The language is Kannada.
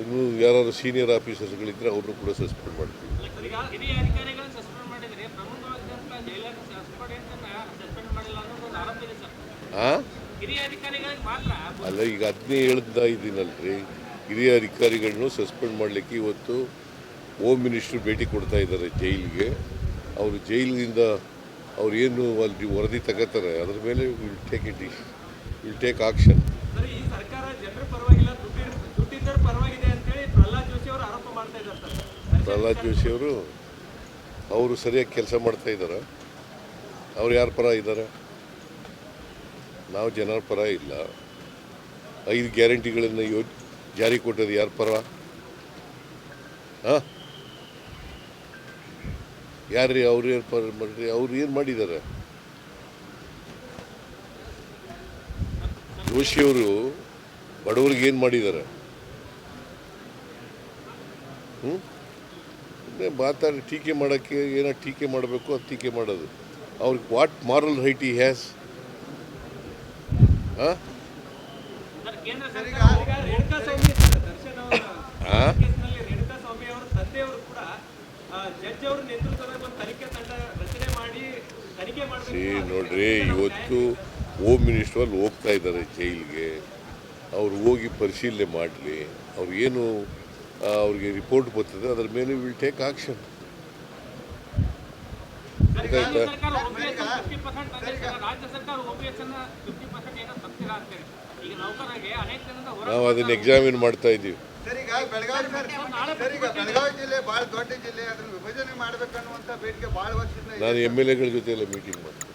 ಇನ್ನು ಯಾರಾದ್ರು ಸೀನಿಯರ್ ಆಫೀಸರ್ಸ್ಗಳಿದ್ದರೆ ಅವ್ರನ್ನೂ ಕೂಡ ಸಸ್ಪೆಂಡ್ ಮಾಡ್ತೀವಿ. ಅಲ್ಲ ಈಗ ಅದನ್ನೇ ಹೇಳ್ತಾ ಇದ್ದೀನಲ್ರಿ. ಹಿರಿಯ ಅಧಿಕಾರಿಗಳನ್ನು ಸಸ್ಪೆಂಡ್ ಮಾಡಲಿಕ್ಕೆ ಇವತ್ತು ಹೋಮ್ ಮಿನಿಸ್ಟ್ರು ಭೇಟಿ ಕೊಡ್ತಾ ಇದ್ದಾರೆ ಜೈಲಿಗೆ. ಅವರು ಜೈಲಿನಿಂದ ಅವ್ರು ಏನು ಅಲ್ಲಿ ವರದಿ ತಗೋತಾರೆ ಅದ್ರ ಮೇಲೆ will take it will take action ಪರವಾಗಿದೆ ಅಂತೇಳಿ ಪ್ರಹ್ಲಾದ್ ಜೋಶಿ ಅವರು ಆರೋಪ ಮಾಡ್ತಾ ಇದ್ದಾರೆ ಸರ್. ಪ್ರಹ್ಲಾದ್ ಜೋಶಿ ಅವರು ಅವರು ಸರಿಯಾಗಿ ಕೆಲಸ ಮಾಡ್ತಾ ಇದ್ದಾರೆ. ಅವ್ರು ಯಾರ ಪರ ಇದ್ದಾರೆ? ನಾವು ಜನರ ಪರ ಇಲ್ಲ. ಐದು ಗ್ಯಾರಂಟಿಗಳನ್ನು ಯೋ ಜಾರಿ ಕೊಟ್ಟದ್ದು ಯಾರ ಪರ? ಹಾಂ? ಯಾರ್ರಿ ಅವ್ರು ಏನು ಪರ ಮಾಡ್ರಿ ಅವ್ರು ಏನು ಮಾಡಿದ್ದಾರೆ? ಜೋಶಿಯವರು ಬಡವ್ರಿಗೆ ಏನು ಮಾಡಿದ್ದಾರೆ? ಹ್ಞೂ ಮಾತಾಡಿ ಟೀಕೆ ಮಾಡೋಕ್ಕೆ ಏನೋ ಟೀಕೆ ಮಾಡಬೇಕು ಅದು ಟೀಕೆ ಮಾಡೋದು. ಅವ್ರಿಗೆ what moral right he has ಹಾಂ? ನೋಡ್ರಿ ಇವತ್ತು ಹೋಮ್ ಮಿನಿಸ್ಟರ್ ಅಲ್ಲಿ ಹೋಗ್ತಾ ಇದ್ದಾರೆ ಜೈಲಿಗೆ. ಅವ್ರು ಹೋಗಿ ಪರಿಶೀಲನೆ ಮಾಡಲಿ. ಅವ್ರು ಏನು ಆ, ಅವ್ರಿಗೆ ರಿಪೋರ್ಟ್ ಬರ್ತದೆ. ಅದ್ರ ಮೇಲೆ ವಿಲ್ ಟೇಕ್ ಆಕ್ಷನ್ ಗೊತ್ತಾಯ್ತಾ ನಾವು ಅದನ್ನ ಎಕ್ಸಾಮಿನ್ ಮಾಡ್ತಾ ಇದೀವಿ ಸರ್ ಬೆಳಗಾವಿ ಸರ್. ಸರ್ ಈಗ ಜಿಲ್ಲೆ ಭಾಳ ದೊಡ್ಡ ಜಿಲ್ಲೆ. ಅದನ್ನ ವಿಭಜನೆ ಮಾಡ್ಬೇಕನ್ನುವಂತ ಬೇಡಿಕೆ ಭಾಳ ವರ್ಷದಿಂದ ಇದೆ. ನಾನು ಎಂ ಎಲ್ ಎಗಳ ಜೊತೆ ಎಲ್ಲ ಮೀಟಿಂಗ್ ಮಾಡ್ತೀನಿ.